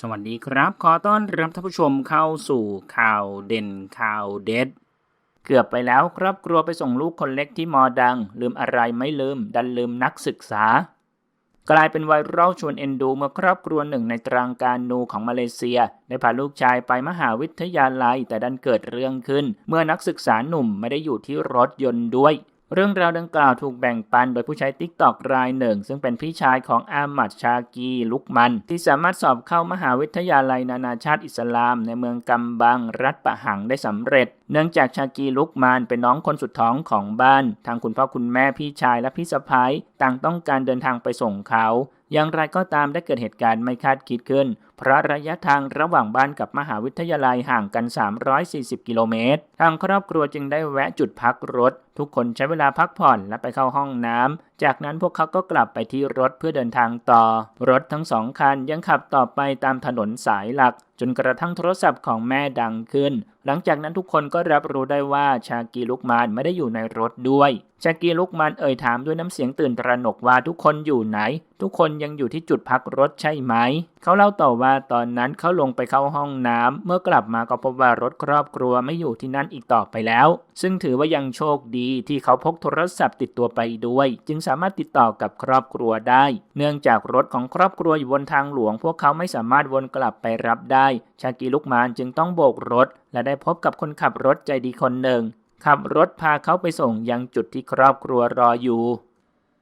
สวัสดีครับ ขอต้อนรับท่านผู้ชมเข้าสู่ข่าวเด่นข่าวเด็ด เกือบไปแล้วครอบครัวไปส่งลูกคนเล็กที่มอดัง ลืมอะไรไม่ลืม ดันลืมนักศึกษา กลายเป็นไวรัลชวนเอ็นดูเมื่อครอบครัวหนึ่งในตรังการนูของมาเลเซีย ได้พาลูกชายไปมหาวิทยาลัยแต่ดันเกิดเรื่องขึ้น เมื่อนักศึกษาหนุ่มไม่ได้อยู่ที่รถยนต์ด้วย เรื่องราวดังกล่าวถูกแบ่งปันโดยผู้ใช้ติ๊กตอกรายหนึ่ง ซึ่งเป็นพี่ชายของอามัดชากีลุกมัน ที่สามารถสอบเข้ามหาวิทยาลัยนานาชาติอิสลาม ในเมืองกัมบัง รัฐปะหังได้สำเร็จ เนื่องจากชากีลุกมันเป็นน้องคนสุดท้องของบ้าน ทางคุณพ่อคุณแม่พี่ชายและพี่สะพ้ายต่างต้องการเดินทางไปส่งเขาอย่างไรก็ตามได้เกิดเหตุการณ์ไม่คาดคิดขึ้น เพราะระยะทางระหว่างบ้านกับมหาวิทยาลัยห่างกัน 340 กิโลเมตร ทางครอบครัวจึงได้แวะจุดพักรถ ทุกคนใช้เวลาพักผ่อนและไปเข้าห้องน้ำ จากนั้นพวกเขาก็กลับไปที่รถเพื่อเดินทางต่อ รถทั้งสองคันยังขับต่อไปตามถนนสายหลัก จนกระทั่งโทรศัพท์ของแม่ดังขึ้น หลังจากนั้นทุกคนก็รับรู้ได้ว่าชากีลุกมานไม่ได้อยู่ในรถด้วย ชากีลุกมานเอ่ยถามด้วยน้ำเสียงตื่นตระหนกว่าทุกคนอยู่ไหน ทุกคนยังอยู่ที่จุดพักรถใช่ไหม เขาเล่าต่อว่าตอนนั้นเขาลงไปเข้าห้องน้ำเมื่อกลับมาก็พบว่ารถครอบครัวไม่อยู่ที่นั่นอีกต่อไปแล้ว ซึ่งถือว่ายังโชคดีที่เขาพกโทรศัพท์ติดตัวไปด้วย จึงสามารถติดต่อกับครอบครัวได้ เนื่องจากรถของครอบครัวอยู่บนทางหลวง พวกเขาไม่สามารถวนกลับไปรับได้ ชากีลุกมานจึงต้องโบกรถ และได้พบกับคนขับรถใจดีคนหนึ่งขับรถพาเขาไปส่งยังจุดที่ครอบครัวรออยู่